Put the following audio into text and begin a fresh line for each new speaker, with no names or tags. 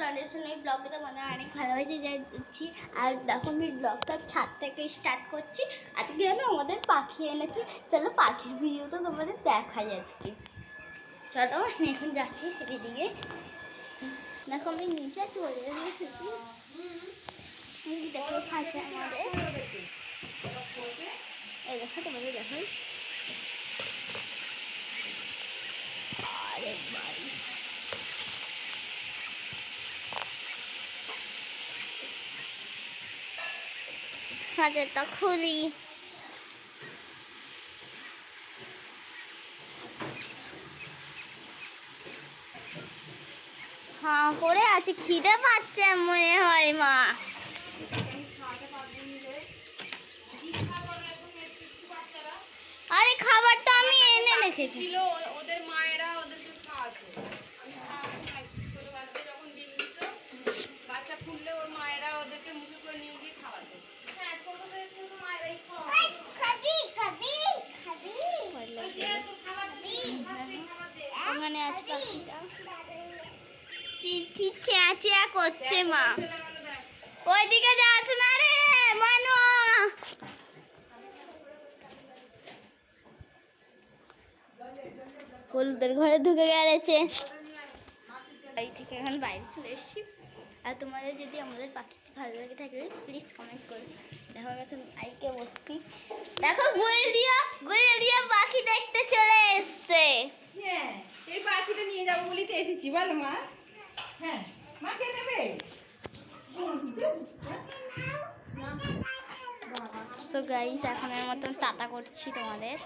London এই ব্লগে তোমাদের অনেক ভালোবাসে যাচ্ছি আর দেখো আমি ব্লগটা ছাদ থেকে স্টার্ট করছি। আজকে আমি আমাদের পাখি এনেছি। চলো পাখির ভিডিও তো তোমাদের দেখাই আজকে। চলো, আমি এখন যাচ্ছি সেদিকে। দেখো আমি নিচে চলে এসেছি। দেখো খাচ্ছে আমাদের। এই দেখো তোমাদের দেখাই। আরে বাড়ি হাজারটা খুলি হ্যাঁ করে আছি। খিদে পাচ্ছে মনে হয়, মা। আরে, খাবারটা আমি এনে রেখেছি।
ওদের
ওখানে আছে পাখিটা। চিচি চেঁচা করছে মা।
মানে।
ওইদিকে যাস না রে, মানু। হলুদের ঘরে ঢুকে গেছে বাড়ি থেকে এখন বাইরে চলে এসেছি। আর তোমাদের যদি আমাদের পাখি ভালো লাগে থাকে প্লিজ কমেন্ট করো দেখো, আমি এখন আইকে বসছি। দেখো গুড়ি দিয়া গুড়ি দিয়া পাখি দেখতে চলে এসছে
হ্যাঁ এই পাখিটা নিয়ে যাব বলেই তো এসেছি বলো মা। হ্যাঁ মা কে নেবে?
সো গাইস এখনের মতন টাটা করছি তোমাদের।